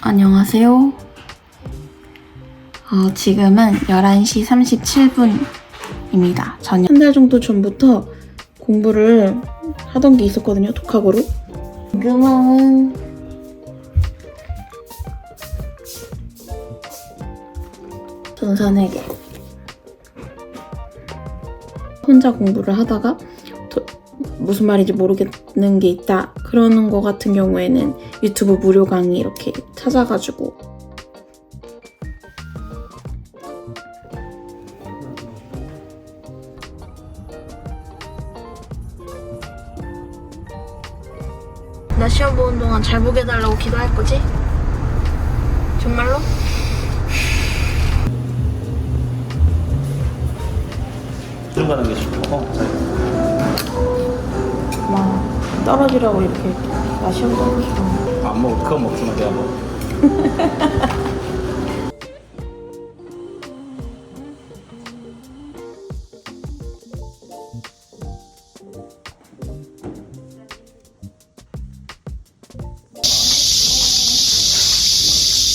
안녕하세요. 어, 지금은 11시 37분입니다. 저녁 한달 정도 전부터 공부를 하던 게 있었거든요, 독학으로. 지금은 전산회계. 혼자 공부를 하다가 도- 무슨 말인지 모르겠는 게 있다. 그러는 거 같은 경우에는 유튜브 무료 강의 이렇게 찾아가지고 나 시험 보는 동안 잘 보게 해달라고 기도할 거지? 정말로? 들어가는 게 싫고 막 떨어지라고 이렇게 나 시험 보는 싫어 안 먹어 그거 먹지 마 내가 먹어.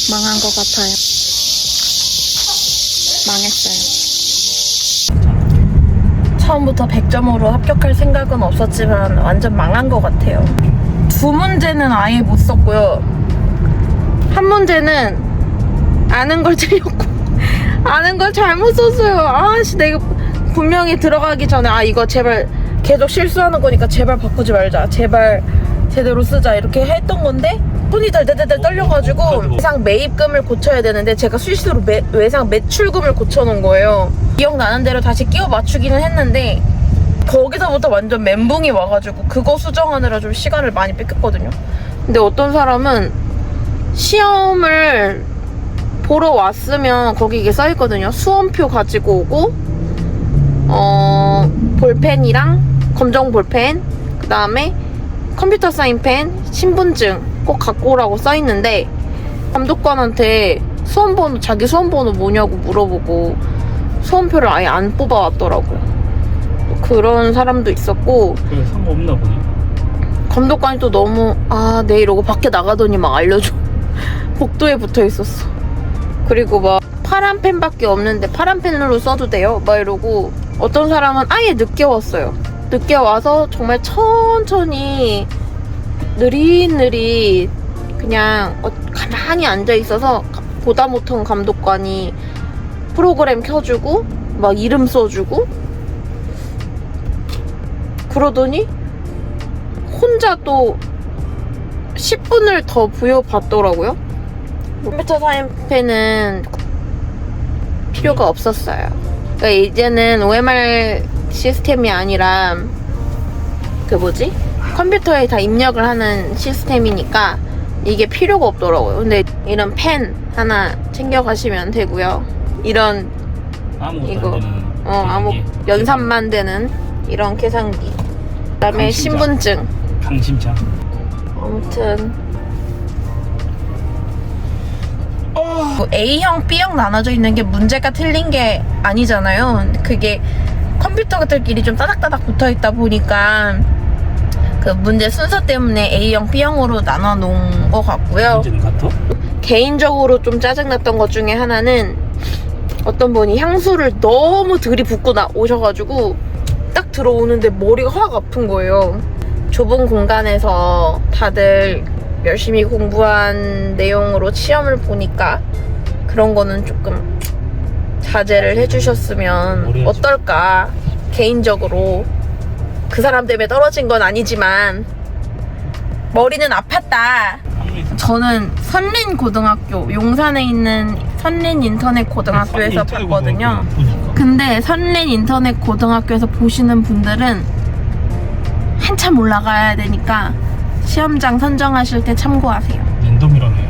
망한 것 같아요. 망했어요 처음부터 100점으로 합격할 생각은 없었지만 완전 망한 것 같아요. 두 문제는 아예 못 썼고요. 한 문제는 아는 걸 틀렸고 아는 걸 잘못 썼어요. 아씨 내가 분명히 들어가기 전에 아 이거 제발 계속 실수하는 거니까 제발 바꾸지 말자. 제발 제대로 쓰자 이렇게 했던 건데 손이 덜덜덜 떨려가지고 외상 매입금을 고쳐야 되는데 제가 실수로 매- 외상 매출금을 고쳐놓은 거예요. 기억나는 대로 다시 끼워 맞추기는 했는데 거기서부터 완전 멘붕이 와가지고 그거 수정하느라 좀 시간을 많이 뺏겼거든요. 근데 어떤 사람은 시험을 보러 왔으면 거기 이게 써있거든요. 수험표 가지고 오고 어 볼펜이랑 검정 볼펜 그 다음에 컴퓨터 사인펜 신분증 꼭 갖고 오라고 써있는데 감독관한테 수험번호 자기 수험번호 뭐냐고 물어보고 수험표를 아예 안 뽑아왔더라고요. 그런 사람도 있었고 그게 상관없나 보네. 감독관이 또 너무 아 네 이러고 밖에 나가더니 막 알려줘. 복도에 붙어 있었어. 그리고 막 파란 펜밖에 없는데 파란 펜으로 써도 돼요? 막 이러고 어떤 사람은 아예 늦게 왔어요. 늦게 와서 정말 천천히 느릿느릿 그냥 어, 가만히 앉아 있어서 보다 못한 감독관이 프로그램 켜주고 막 이름 써주고 그러더니 혼자 또 10분을 더 부여받더라고요. 컴퓨터 사인펜은 필요가 없었어요. 그러니까 이제는 OMR 시스템이 아니라 그 뭐지? 컴퓨터에 다 입력을 하는 시스템이니까 이게 필요가 없더라고요. 근데 이런 펜 하나 챙겨가시면 되고요. 이런 이거. 어 아무. 연산만 되는 이런 계산기. 그다음에 강심장. 신분증. 강심장 아무튼 뭐 A형, B형 나눠져 있는 게 문제가 틀린 게 아니잖아요. 그게 컴퓨터들끼리 좀 따닥따닥 붙어 있다 보니까 그 문제 순서 때문에 A형, B형으로 나눠 놓은 것 같고요. 문제는 같아? 개인적으로 좀 짜증났던 것 중에 하나는 어떤 분이 향수를 너무 들이붓고 나 오셔가지고 딱 들어오는데 머리가 확 아픈 거예요. 좁은 공간에서 다들 열심히 공부한 내용으로 시험을 보니까 그런 거는 조금 자제를 해주셨으면. 어떨까 개인적으로 그 사람 때문에 떨어진 건 아니지만 머리는 아팠다. 저는 선린 고등학교 용산에 있는 선린 인터넷 고등학교에서 봤거든요. 근데 선린 인터넷 고등학교에서 보시는 분들은 한참 올라가야 되니까 시험장 선정하실 때 참고하세요. 랜덤이라네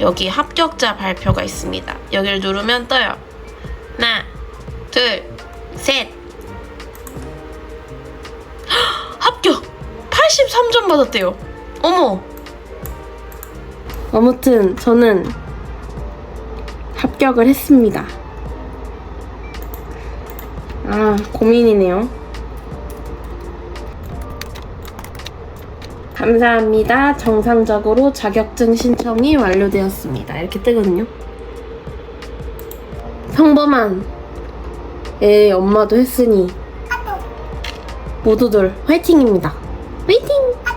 여기 합격자 발표가 있습니다. 여기를 누르면 떠요. 하나, 둘, 셋. 헉, 합격! 83점 받았대요. 어머! 아무튼 저는 합격을 했습니다. 아, 고민이네요. 감사합니다. 정상적으로 자격증 신청이 완료되었습니다. 이렇게 뜨거든요. 평범한 애 엄마도 했으니 모두들 화이팅입니다. 화이팅!